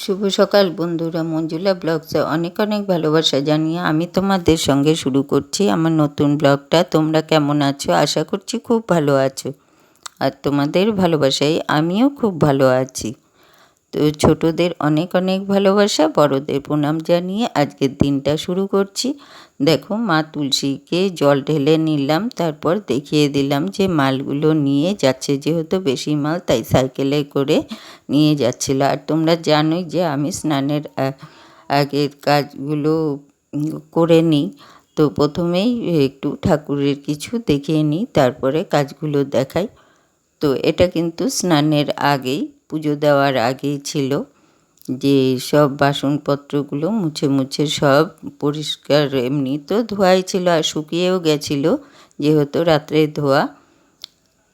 শুভ সকাল বন্ধুরা, মঞ্জুলা ব্লগসে অনেক অনেক ভালোবাসা জানিয়ে আমি তোমাদের সঙ্গে শুরু করছি আমার নতুন ব্লগটা। তোমরা কেমন আছো? আশা করছি খুব ভালো আছো। আর তোমাদের ভালোবাসায় আমিও খুব ভালো আছি। তো ছোটদের অনেক অনেক ভালোবাসা, বড়দের প্রণাম জানিয়ে আজকের দিনটা শুরু করছি। দেখো মা তুলসীকে জল ঢেলে নিলাম, তারপর দেখিয়ে দিলাম যে মালগুলো নিয়ে যাচ্ছে, যেহেতু বেশি মাল তাই সাইকেলে করে নিয়ে যাচ্ছিল। আর তোমরা জানোই যে আমি স্নানের আগের কাজগুলো করে নিই। তো প্রথমেই একটু ঠাকুরের কিছু দেখিয়ে নিই, তারপরে কাজগুলো দেখাই। তো এটা কিন্তু স্নানের আগেই পুজো দেওয়ার আগেই ছিল যে সব বাসনপত্রগুলো মুছে মুছে সব পরিষ্কার এমনি তো ধোয়াই ছিল আর শুকিয়েও গেছিল যেহেতু রাত্রে ধোয়া।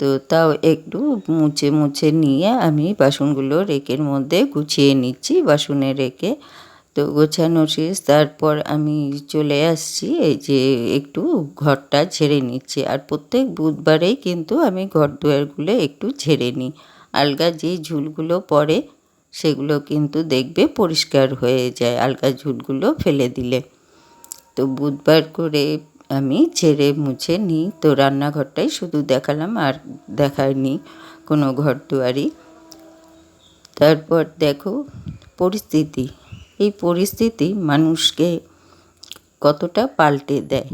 তো তাও একটু মুছে মুছে নিয়ে আমি বাসনগুলো রেকের মধ্যে গুছিয়ে নিচ্ছি, বাসনে রেখে। তো গোছানো শেষ, তারপর আমি চলে আসছি, এই যে একটু ঘরটা ঝেড়ে নিচ্ছি। আর প্রত্যেক বুধবারেই কিন্তু আমি ঘর দুয়ারগুলো একটু ঝেড়ে নিই। আলগা যে ঝুলগুলো পড়ে, সেগুলো কিন্তু দেখবে পরিষ্কার হয়ে যায় আলগা ঝুলগুলো ফেলে দিলে। তো বুধবার করে আমি ছেড়ে মুছে নিই তো রান্নাঘরটাই শুধু দেখালাম আর দেখায়নি কোনো ঘর দুয়ারি তারপর দেখো পরিস্থিতি। এই পরিস্থিতি মানুষকে কতটা পাল্টে দেয়।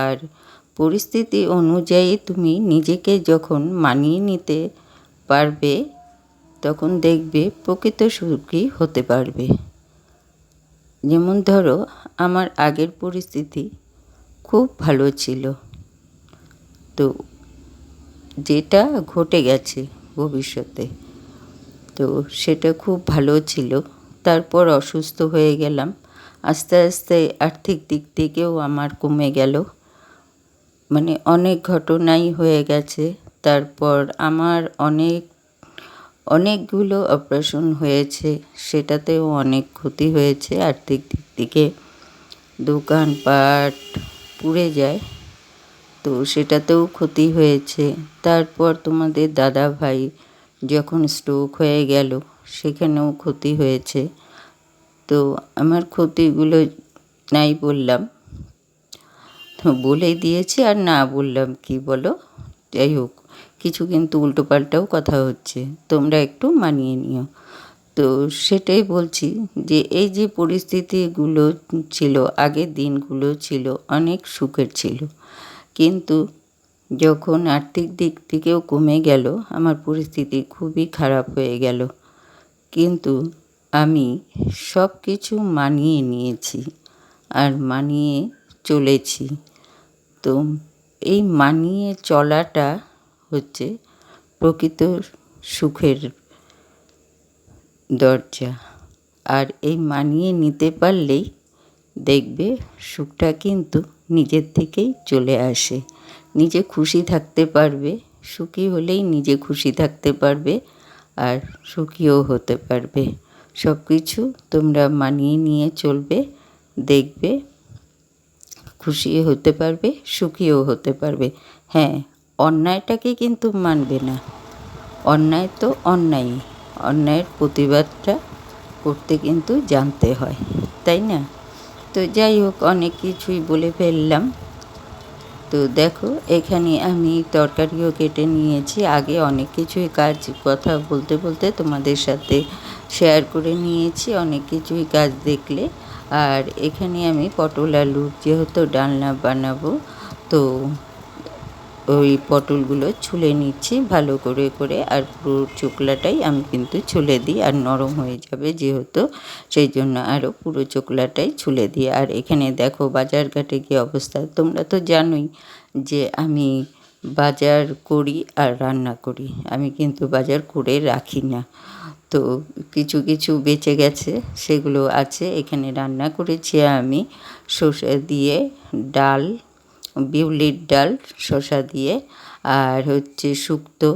আর পরিস্থিতি অনুযায়ী তুমি নিজেকে যখন মানিয়ে নিতে পারবে, তখন দেখবে প্রকৃত সুখী হতে পারবে। যেমন ধরো, আমার আগের পরিস্থিতি খুব ভালো ছিল। তো যেটা ঘটে গেছে ভবিষ্যতে, তো সেটা খুব ভালো ছিল। তারপর অসুস্থ হয়ে গেলাম। আস্তে আস্তে আর্থিক দিক থেকেও আমার কমে গেল। মানে অনেক ঘটনাই হয়ে গেছে। তারপর আমার অনেক, অনেকগুলো অপারেশন হয়েছে। সেটাতেও অনেক ক্ষতি হয়েছে। আর্থিক দিক থেকে দোকানপাট পুড়ে যায়। তো সেটাতেও ক্ষতি হয়েছে। তারপর তোমাদের দাদা ভাই যখন স্ট্রোক হয়ে গেল, সেখানেও ক্ষতি হয়েছে। তো আমার ক্ষতিগুলো নাই বললাম। তো বলেই দিয়েছি আর না বললাম, কি বলো? যাই হোক। কিছু কিন্তু উল্টোপাল্টাও কথা হচ্ছে। তোমরা একটু মানিয়ে নিও। তো সেটাই বলছি যে, এই যে পরিস্থিতিগুলো ছিল, আগের দিনগুলো ছিল, অনেক সুখের ছিল। কিন্তু যখন আর্থিক দিক থেকেও কমে গেল, আমার পরিস্থিতি খুবই খারাপ হয়ে গেল। কিন্তু আমি সব কিছু মানিয়ে নিয়েছি আর মানিয়ে চলেছি। তো এই মানিয়ে চলাটা হচ্ছে প্রকৃত সুখের দরজা। আর এই মানিয়ে নিতে পারলেই দেখবে সুখটা কিন্তু নিজের থেকেই চলে আসে। নিজে খুশি থাকতে পারবে, সুখী হলেই নিজে খুশি থাকতে পারবে আর সুখীও হতে পারবে। সব কিছু তোমরা মানিয়ে নিয়ে চলবে, দেখবে খুশি হতে পারবে, সুখীও হতে পারবে। হ্যাঁ অন্যায়টাকে কিন্তু মানবে না। অন্যায় তো অন্যায় অন্যায়ের প্রতিবাদটা করতে কিন্তু জানতে হয়, তাই না? তো যাই হোক, অনেক কিছুই বলে ফেললাম। তো দেখো, এখানে আমি তরকারিও কেটে নিয়েছি। আগে অনেক কিছুই কাজ, কথা বলতে বলতে তোমাদের সাথে শেয়ার করে নিয়েছি। অনেক কিছুই কাজ দেখলে। আর এখানে আমি পটল আলুর যেহেতু ডালনা বানাবো, তো ওই পটলগুলো ছুলে নিচ্ছি, ভালো করে করে আর পুরো চোকলাটাই আমি কিন্তু ছুলে দিই আর নরম হয়ে যাবে যেহেতু, সেই জন্য আরও পুরো চোকলাটাই ছুলে দিই। আর এখানে দেখো বাজার ঘাটে কী অবস্থা? তোমরা তো জানোই যে আমি বাজার করি আর রান্না করি। আমি কিন্তু বাজার করে রাখি না। তো কিছু কিছু বেঁচে গেছে, সেগুলো আছে। এখানে রান্না করেছি আমি সর্ষে দিয়ে ডাল বিউলির ডাল, শসা দিয়ে, আর হচ্ছে শুক্তো,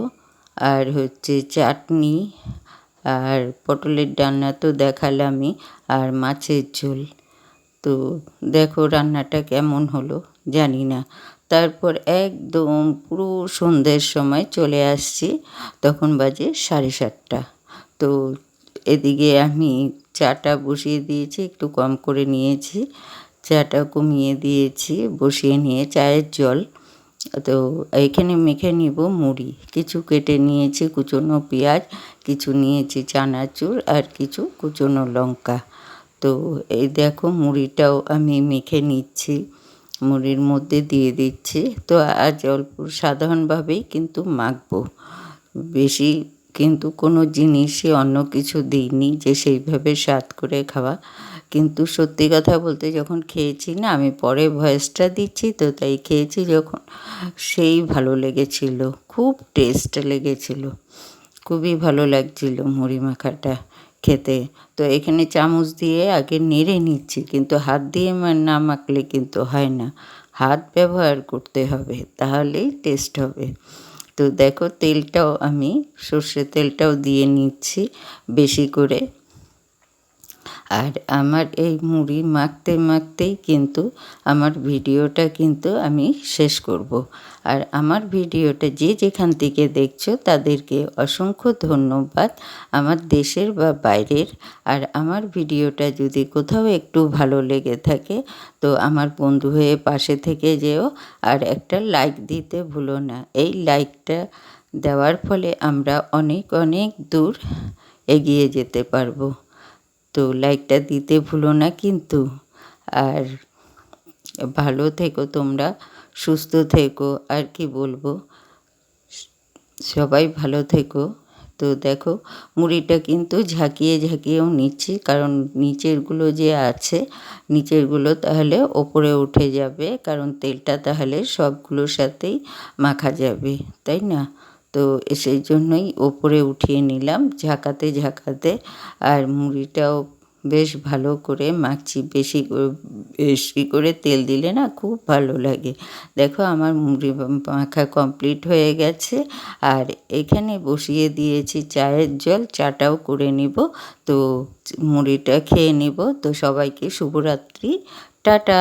আর হচ্ছে চাটনি, আর পটলের ডালনা তো দেখালামই, আর মাছের ঝোল। তো দেখো রান্নাটা কেমন হলো, জানি না। তারপর একদম পুরো সন্ধ্যের সময় চলে আসছি, তখন বাজে সাড়ে সাতটা। তো এদিকে আমি চাটা বসিয়ে দিয়েছি, একটু কম করে নিয়েছি। চাটা কমিয়ে দিয়েছি, বসিয়ে নিয়ে চায়ের জল। তো এখানে মেখে নিব মুড়ি। কিছু কেটে নিয়েছি, কুচনো পেঁয়াজ, কিছু নিয়েছি চানাচুর আর কিছু কুচনো লঙ্কা। তো এই দেখো মুড়িটাও আমি মেখে নিচ্ছি, মুড়ির মধ্যে দিয়ে দিচ্ছি। তো আজ অল্প সাধারণভাবেই কিন্তু মাখবো। বেশি কিন্তু কোনো জিনিসই অন্য কিছু দিইনি যে সেইভাবে স্বাদ করে খাওয়া। কিন্তু সত্যি কথা বলতে যখন খেয়েছি না, আমি পরে ভয়েসটা দিচ্ছি তো তাই খেয়েছি যখন। সেই ভালো লেগেছিল, খুব টেস্ট লেগেছিল, খুবই ভালো লাগছিল মুড়ি মাখাটা খেতে। তো এখানে চামচ দিয়ে আগে নেড়ে নিচ্ছি, কিন্তু হাত দিয়ে না মাখলে কিন্তু হয় না। হাত ব্যবহার করতে হবে, তাহলেই টেস্ট হবে। তো দেখো তেলটাও আমি, সর্ষের তেলটাও দিয়ে নিচ্ছি বেশি করে। আর আমার এই মুড়ি মাখতে মাখতেই কিন্তু আমার ভিডিওটা কিন্তু আমি শেষ করব। আর আমার ভিডিওটা যে যেখান থেকে দেখছ তাদেরকে অসংখ্য ধন্যবাদ। আমার দেশের বা বাইরের আর আমার ভিডিওটা যদি কোথাও একটু ভালো লেগে থাকে তো আমার বন্ধু হয়ে পাশে থেকে যেও। আর একটা লাইক দিতে ভুলো না। এই লাইকটা দেওয়ার ফলে আমরা অনেক অনেক দূর এগিয়ে যেতে পারব। তো লাইকটা দিতে ভুলো না কিন্তু। আর ভালো থেকো তোমরা, সুস্থ থেকো, আর কি বলব? সবাই ভালো থেকো। তো দেখো, মুড়িটা কিন্তু ঝাঁকিয়ে ঝাঁকিয়েও নিচ্ছি, কারণ নিচেরগুলো যে আছে, নিচেরগুলো তাহলে ওপরে উঠে যাবে, কারণ তেলটা তাহলে সবগুলোর সাথেই মাখা যাবে, তাই না? তো সেই জন্যই ওপরে উঠিয়ে নিলাম, ঝাঁকাতে ঝাঁকাতে। আর মুড়িটাও বেশ ভালো করে মাখছি, বেশি বেশি করে তেল দিলে না খুব ভালো লাগে। দেখো আমার মুড়ি মাখা কমপ্লিট হয়ে গেছে। আর এখানে বসিয়ে দিয়েছি চায়ের জল, চাটাও করে নিব। তো মুড়িটা খেয়ে নিব। তো সবাইকে শুভরাত্রি। টাটা!